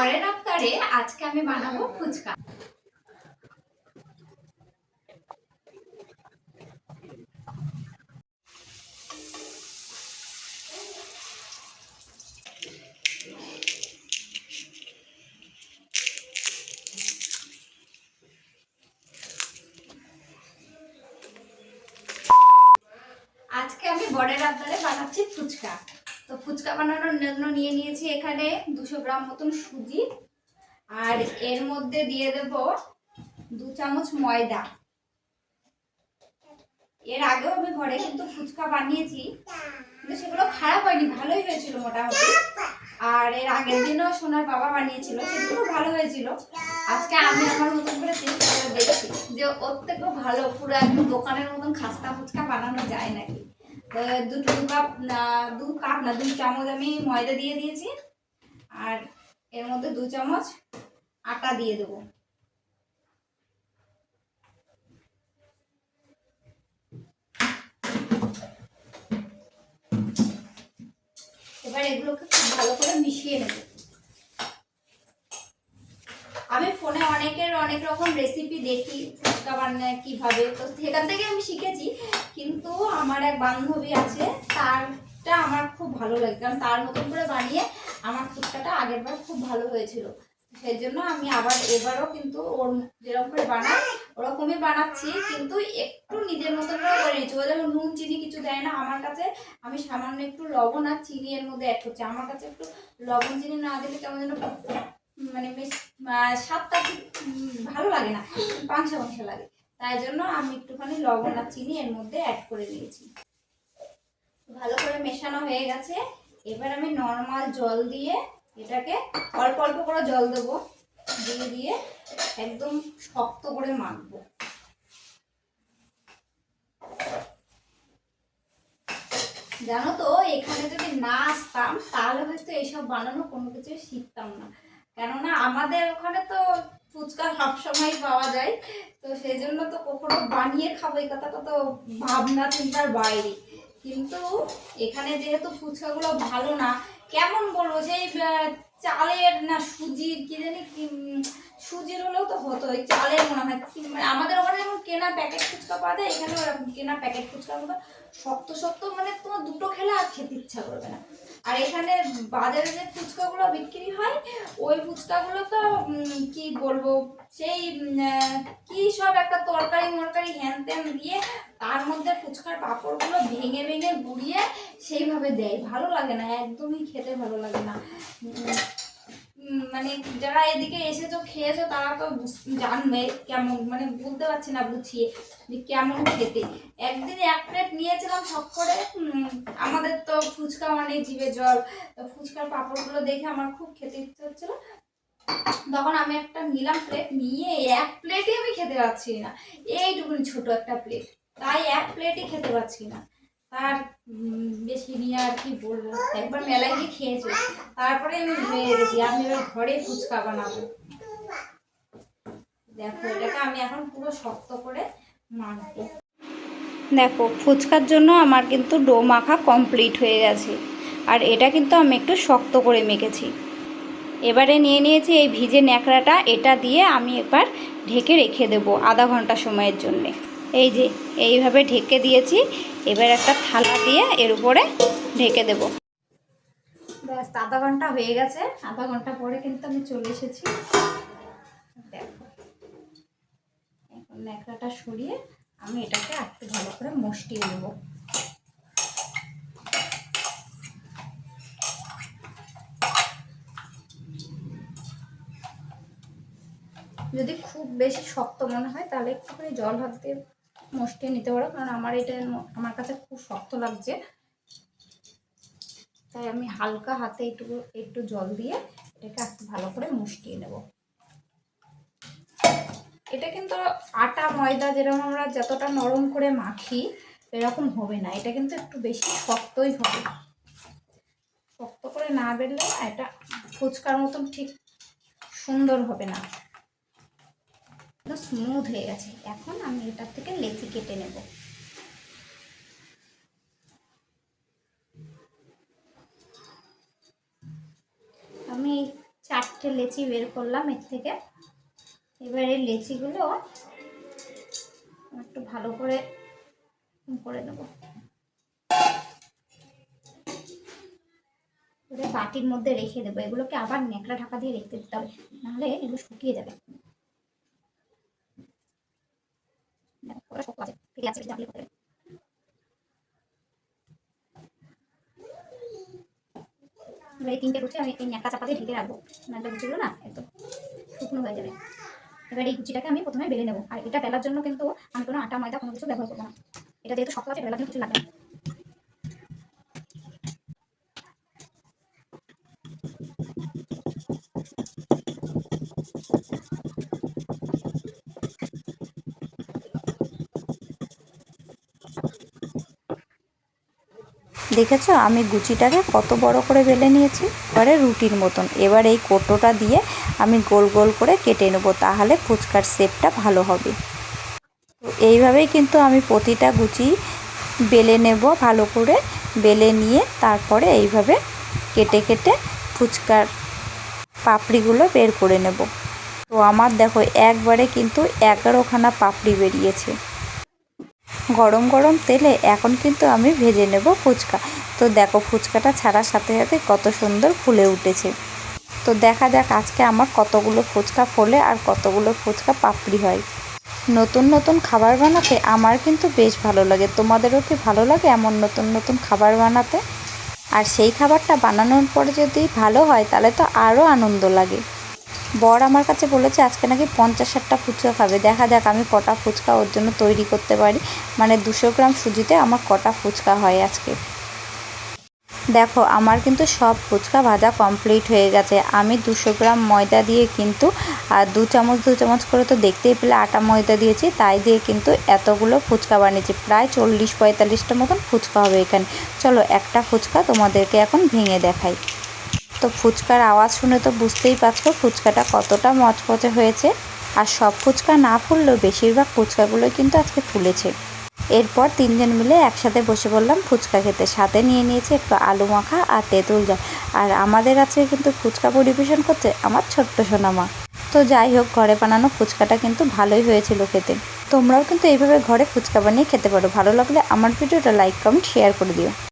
পরের আফতারে আজকে আমি বানাবো ফুচকা। আজকে আমি বরের আবদারে বানাচ্ছি ফুচকা। ফুচকা বানানোর জন্য নিয়ে নিয়েছি এখানে দুশো গ্রাম মতন সুজি। আর এর মধ্যে দিয়ে দেব দু চামচ ময়দা। এর আগেও আমি ঘরে কিন্তু ফুচকা বানিয়েছি, কিন্তু সেগুলো খারাপ হয়নি, ভালোই হয়েছিল মোটামুটি। আর এর আগের দিনও সোনার বাবা বানিয়েছিল, সেগুলো ভালো হয়েছিল। আজকে আমি আমার মতন করে চেষ্টা করে দেখছি যে ওর থেকেও ভালো পুরো একদম দোকানের মতন খাস্তা ফুচকা বানানো যায় নাকি। দুটো দু কাপ দু কাপ না দু চামচ আমি ময়দা দিয়ে দিয়েছি। আর এর মধ্যে দু চামচ আটা দিয়ে দেবো। এবার এগুলোকে ভালো করে মিশিয়ে নেব। আমি ফোনে অনেকের অনেক রকম রেসিপি দেখি। ফুচকা বানায়, কীভাবে? তো সেখান থেকে আমি শিখেছি, কিন্তু আমার এক বান্ধবী আছে, তারটা আমার খুব ভালো লাগে, কারণ তার মতন করে বানিয়ে আমার ফুচকাটা আগের বার খুব ভালো হয়েছিল। সেই জন্য আমি আবার এবারও কিন্তু ওর যেরকম করে বানাই, ওরকমই বানাচ্ছি, কিন্তু একটু নিজের মতন করে নিচ্ছি ও যেমন নুন, চিনি কিছু দেয় না, আমার কাছে আমি সামান্য একটু লবণ আর চিনি এর মধ্যে অ্যাড করছি। আমার কাছে একটু লবণ, চিনি না দিলে কেমন যেন মানে স্বাদটা ভালো লাগে না। পাংসা পাংসা লাগে। তাই জন্য আমি একটুখানি লবণ আর চিনি এর মধ্যে অ্যাড করে দিয়েছি ভালো করে মেশানো হয়ে গেছে। এবার আমি নর্মাল জল দিয়ে এটাকে অল্প অল্প করে জল দেবো। দিয়ে দিয়ে একদম শক্ত করে মাখবো। জানো তো, এখানে যদি না আসতাম, তাহলে হয়তো এইসব বানানো কোনো কিছু শিখতাম না। কেননা আমাদের ওখানে তো ফুচকা সব সবসময় পাওয়া যায়। তো সেই জন্য তো কখনো বানিয়ে খাব, এই কথাটা তো ভাবনা চিন্তার বাইরে। কিন্তু এখানে যেহেতু ফুচকাগুলো ভালো না, কেমন বলব, সেই চালের না সুজির, কি জানি সুজির হলেও তো হতো, ওই চালের মনে হয়। মানে আমাদের ওখানে যেমন কেনা প্যাকেট ফুচকা পাওয়া যায় এখানে ওরকম কেনা প্যাকেট ফুচকার মতো। শক্ত শক্ত মানে তোমার দুটো খেলে আর খেতে ইচ্ছা করবে না। আর এখানে বাজারে যে ফুচকাগুলো বিক্রি হয়, ওই ফুচকাগুলো তো কি বলব, সেই কি সব একটা তরকারি মরকারি হ্যান ত্যান দিয়ে তার পাঁপড়গুলো ভেঙে ভেঙে গুড়িয়ে সেইভাবে দেয়। ভালো লাগে না, একদমই খেতে ভালো লাগে না। মানে যারা এদিকে এসেছ, খেয়েছো, তারা তো জানবে কেমন মানে বলতে পারছি না বুঝিয়ে যে কেমন খেতে। একদিন এক প্লেট নিয়েছিলাম সব করে আমাদের তো ফুচকা মানে জিভে জল। ফুচকার পাঁপড়গুলো দেখে আমার খুব খেতে ইচ্ছে হচ্ছিল। তখন আমি একটা নিলাম প্লেট, নিয়ে এক প্লেটই আমি খেতে পারছি না। এইটুকুনি ছোট একটা প্লেট। তাই এক প্লেটই খেতে পারছি না। তার বেশি নিয়ে আর কি বলব? একবার মেলায় গিয়ে খেয়েছি। তারপরে আমি ভেবে গেছি। আমি এবার ঘরে ফুচকা বানাবো। দেখো, এটাকে আমি এখন পুরো শক্ত করে মাখবো। দেখো, ফুচকার জন্য আমার কিন্তু ডো মাখা কমপ্লিট হয়ে গেছে। আর এটা কিন্তু আমি একটু শক্ত করে মেখেছি। এবারে নিয়ে নিয়েছি এই ভিজে ন্যাকড়াটা। এটা দিয়ে আমি এবার ঢেকে রেখে দেব আধা ঘণ্টা সময়ের জন্যে। এই যে, এইভাবে ঢেকে দিয়েছি। এবার একটা থালা দিয়ে এর উপরে ঢেকে দেব। ব্যাস, আধা ঘণ্টা হয়ে গেছে। আধা ঘণ্টা পরে কিন্তু আমি চলে এসেছি। দেখো, এখন ন্যাকড়াটা সরিয়ে আমি এটাকে একটু ভালো করে মশটিয়ে নেব। যদি খুব বেশি শক্ত মনে হয়, তাহলে একটুখানি জল হাত দিয়ে মশটিয়ে নিতে পারো, কারণ আমার এটা আমার কাছে খুব শক্ত লাগছে। তাই আমি হালকা হাতে একটু একটু জল দিয়ে এটাকে একটু ভালো করে মুষ্টিয়ে নেব। এটা কিন্তু আটা, ময়দা যেরকম আমরা যতটা নরম করে মাখি এরকম হবে না। এটা কিন্তু একটু বেশি শক্তই হবে। শক্ত করে না বেরলে এটা ফুচকার মতন ঠিক সুন্দর হবে না। স্মুথ হয়ে গেছে। এখন আমি এটার থেকে লেচি কেটে নেব। আমি চারটে লেচি বের করলাম এর থেকে। এবারে লেচিগুলো একটু ভালো করে করে এবারে বাটির মধ্যে রেখে দেবো। এগুলোকে আবার ন্যাকড়া ঢাকা দিয়ে রেখে দিতে হবে, নাহলে এগুলো শুকিয়ে যাবে দেখো, ওরা শক্ত আছে, ফিরে আছে, জানলে হবে। এবার এই তিনটে কুচি আমি এই একটা চাপা দিয়ে ঢেকে রাখব। নাহলে কুচিগুলো না একদম শুকনো হয়ে যাবে। এবার এই কুচিটাকে আমি প্রথমে বেলে নেব। আর এটা বেলার জন্য কিন্তু আমি কোনো আটা ময়দা কোনো কিছু ব্যবহার করব না। এটা যেহেতু শক্ত আছে বেলার জন্য কিছু লাগে না। দেখেছ? আমি গুচিটাকে কত বড় করে বেলে নিয়েছি? এবারে রুটির মতন। এবার এই কোটোটা দিয়ে আমি গোল গোল করে কেটে নেব, তাহলে ফুচকার শেপটা ভালো হবে। এইভাবেই কিন্তু আমি প্রতিটা গুচি বেলে নেব, ভালো করে বেলে নিয়ে তারপরে এইভাবে কেটে কেটে ফুচকার পাপড়িগুলো বের করে নেব। তো আমার দেখো, একবারে কিন্তু এগারোখানা পাপড়ি বেরিয়েছে। গরম গরম তেলে এখন কিন্তু আমি ভেজে নেব ফুচকা। তো দেখো ফুচকাটা ছাড়ার সাথে সাথে কত সুন্দর ফুলে উঠেছে। তো দেখা যাক আজকে আমার কতগুলো ফুচকা ফোলে আর কতগুলো ফুচকা পাপড়ি হয়। নতুন নতুন খাবার বানাতে আমার কিন্তু বেশ ভালো লাগে। তোমাদেরও কি ভালো লাগে এমন নতুন নতুন খাবার বানাতে? আর সেই খাবারটা বানানোর পরে যদি ভালো হয়, তাহলে তো আরও আনন্দ লাগে। বর আমার কাছে বলেছে, আজকে নাকি পঞ্চাশ ষাটটা ফুচকা খাবে। দেখা যাক আমি কটা ফুচকা ওর জন্য তৈরি করতে পারি। মানে দুশো গ্রাম সুজিতে আমার কটা ফুচকা হয় আজকে। দেখো, আমার কিন্তু সব ফুচকা ভাজা কমপ্লিট হয়ে গেছে। আমি দুশো গ্রাম ময়দা দিয়ে কিন্তু, আর দু চামচ দু চামচ করে তো দেখতেই পেলে আটা ময়দা দিয়েছি, তাই দিয়ে কিন্তু এতগুলো ফুচকা বানিয়েছি। প্রায় চল্লিশ পঁয়তাল্লিশটা মতন ফুচকা হবে এখানে। চলো একটা ফুচকা তোমাদেরকে এখন ভেঙে দেখাই। তো ফুচকার আওয়াজ শুনে তো বুঝতেই পারছ ফুচকাটা কতটা মচমচে হয়েছে। আর সব ফুচকা না ফুললেও বেশিরভাগ ফুচকাগুলোই কিন্তু আজকে ফুলেছে। এরপর তিনজন মিলে একসাথে বসে পড়লাম ফুচকা খেতে সাথে নিয়ে নিয়েছে একটু আলু মাখা আর তেঁতুল জল। আর আমাদের আজকে কিন্তু ফুচকা পরিবেশন করছে আমার ছোট্ট সোনামা। তো যাই হোক, ঘরে বানানো ফুচকাটা কিন্তু ভালোই হয়েছিল খেতে। তোমরাও কিন্তু এইভাবে ঘরে ফুচকা বানিয়ে খেতে পারো। ভালো লাগলে আমার ভিডিওটা লাইক, কমেন্ট শেয়ার করে দিও।